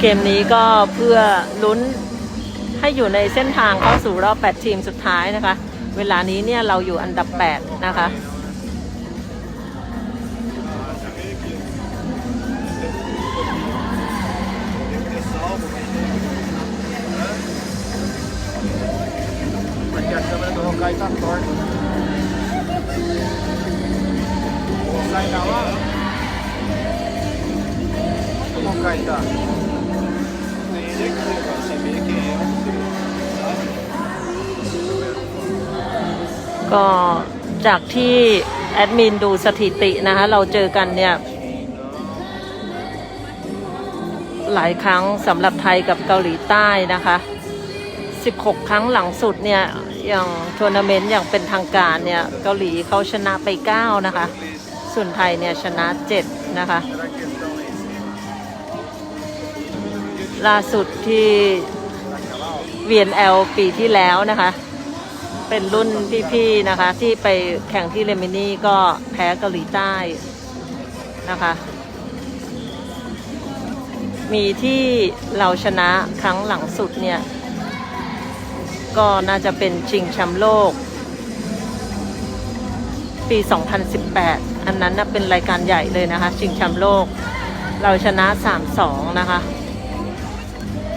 เกมนี้ก็เพื่อลุ้นให้อยู่ในเส้นทางเข้าสู่รอบ 8 ทีมสุดท้ายนะคะ เวลานี้เนี่ยเราอยู่อันดับ 8 นะคะ Perché ho caído torto. Sai da lá. Como caída? ก็จากที่แอดมินดูสถิตินะคะ เราเจอกันเนี่ย หลายครั้งสำหรับไทยกับเกาหลีใต้นะคะ 16 ครั้งหลังสุดเนี่ย อย่างทัวร์นาเมนต์อย่างเป็นทางการเนี่ย เกาหลีเขาชนะไป 9 นะคะ ส่วนไทยเนี่ยชนะ 7 นะคะ ล่าสุดที่ VNL ปีที่แล้วนะคะ เป็นรุ่นพี่ๆนะคะ ที่ไปแข่งที่เลมินี่ก็แพ้เกาหลีใต้นะคะ มีที่เราชนะครั้งหลังสุดเนี่ย ก็น่าจะเป็นชิงแชมป์โลก ปี 2018 อันนั้นนะเป็นรายการใหญ่เลยนะคะ ชิงแชมป์โลก เราชนะ 3-2 นะคะ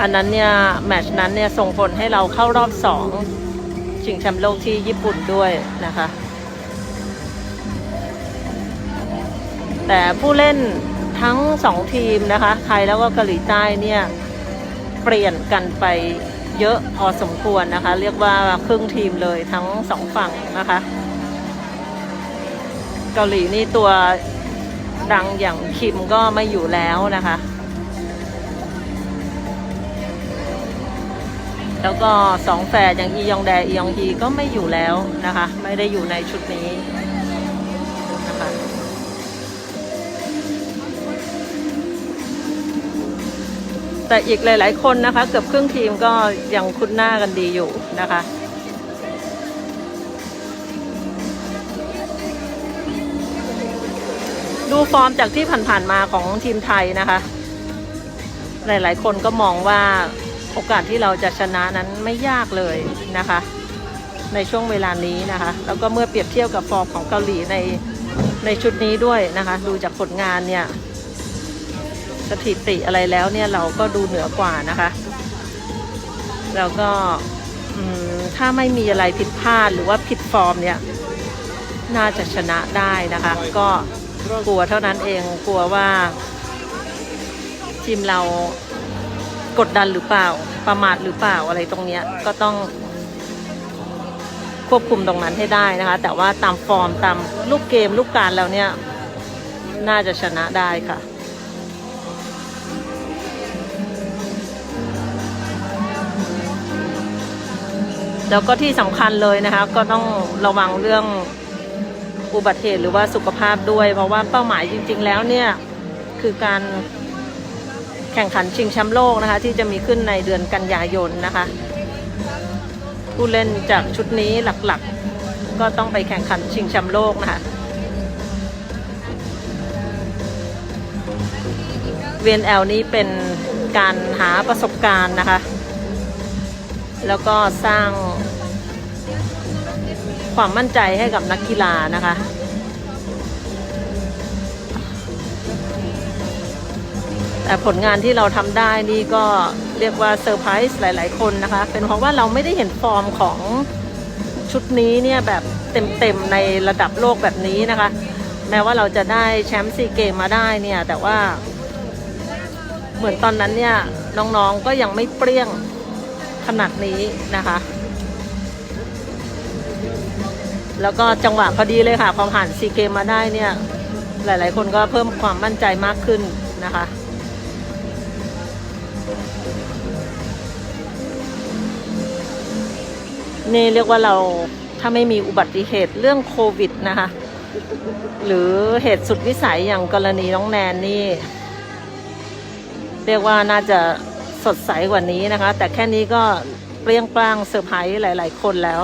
อันนั้นเนี่ยแมตช์นั้นเนี่ยส่งผลให้เราเข้ารอบ2ชิงแชมป์โลกที่ญี่ปุ่นด้วยนะคะ แต่ผู้เล่นทั้งสองทีมนะคะไทยแล้วก็เกาหลีใต้เนี่ยเปลี่ยนกันไปเยอะพอสมควรนะคะ เรียกว่าครึ่งทีมเลยทั้งสองฝั่งนะคะ เกาหลีนี่ตัวดังอย่างคิมก็ไม่อยู่แล้วนะคะ แล้วก็สองแฝดอย่างอียองแดอียองฮีก็ไม่อยู่แล้วนะคะ ไม่ได้อยู่ในชุดนี้นะคะแต่อีกหลาย ๆ คนนะคะ เกือบครึ่งทีมก็ยังคุ้นหน้ากันดีอยู่นะคะดูฟอร์มจากที่ผ่านๆมาของทีมไทยนะคะ หลายๆ คนก็มองว่า โอกาสที่เราจะชนะนั้นไม่ยากเลยนะคะ ในช่วงเวลานี้นะคะ แล้วก็เมื่อเปรียบเทียบกับฟอร์มของเกาหลีในในชุดนี้ด้วยนะคะ ดูจากผลงานเนี่ยสถิติอะไรแล้วเนี่ยเราก็ดูเหนือกว่านะคะ แล้วก็ถ้าไม่มีอะไรผิดพลาดหรือว่าผิดฟอร์มเนี่ย น่าจะชนะได้นะคะ ก็กลัวเท่านั้นเองกลัวว่าทีมเรา กดดันหรือเปล่า ประมาทหรือเปล่าอะไรตรงเนี้ยก็ต้อง ควบคุมตรงนั้นให้ได้นะคะ แต่ว่าตามฟอร์มตามลูกเกมลูกการแล้วเนี่ย น่าจะชนะได้ค่ะแล้วก็ที่สำคัญเลยนะคะ ก็ต้องระวังเรื่องอุบัติเหตุหรือว่าสุขภาพด้วย เพราะว่าเป้าหมายจริง ๆ แล้วเนี่ย คือการ แข่งขันชิงแชมป์โลกนะคะ ที่จะมีขึ้นในเดือนกันยายนนะคะ ผู้เล่นจากชุดนี้หลักๆ ก็ต้องไปแข่งขันชิงแชมป์โลกนะคะ VNL นี้เป็นการหาประสบการณ์นะคะ แล้วก็สร้างความมั่นใจให้กับนักกีฬานะคะ แต่ผลงานที่เราทำได้นี่ก็เรียกว่าเซอร์ไพรส์หลาย ๆ คนนะคะ เป็นเพราะว่าเราไม่ได้เห็นฟอร์มของชุดนี้เนี่ยแบบเต็ม ๆ ในระดับโลกแบบนี้นะคะ แม้ว่าเราจะได้แชมป์ซีเกมมาได้เนี่ย แต่ว่า เหมือนตอนนั้นเนี่ย น้องๆก็ยังไม่เปรี้ยงขนาดนี้นะคะ แล้วก็จังหวะพอดีเลยค่ะ พอผ่านซีเกมมาได้เนี่ย หลาย ๆ คนก็เพิ่มความมั่นใจมากขึ้นนะคะ นี่เรียกว่าเราถ้าไม่มีอุบัติเหตุเรื่องโควิดนะคะ หรือเหตุสุดวิสัยอย่างกรณีน้องแนนนี่ เรียกว่าน่าจะสดใสกว่านี้นะคะ แต่แค่นี้ก็เปรี้ยงปร้างเซอร์ไพรส์หลาย ๆ คนแล้ว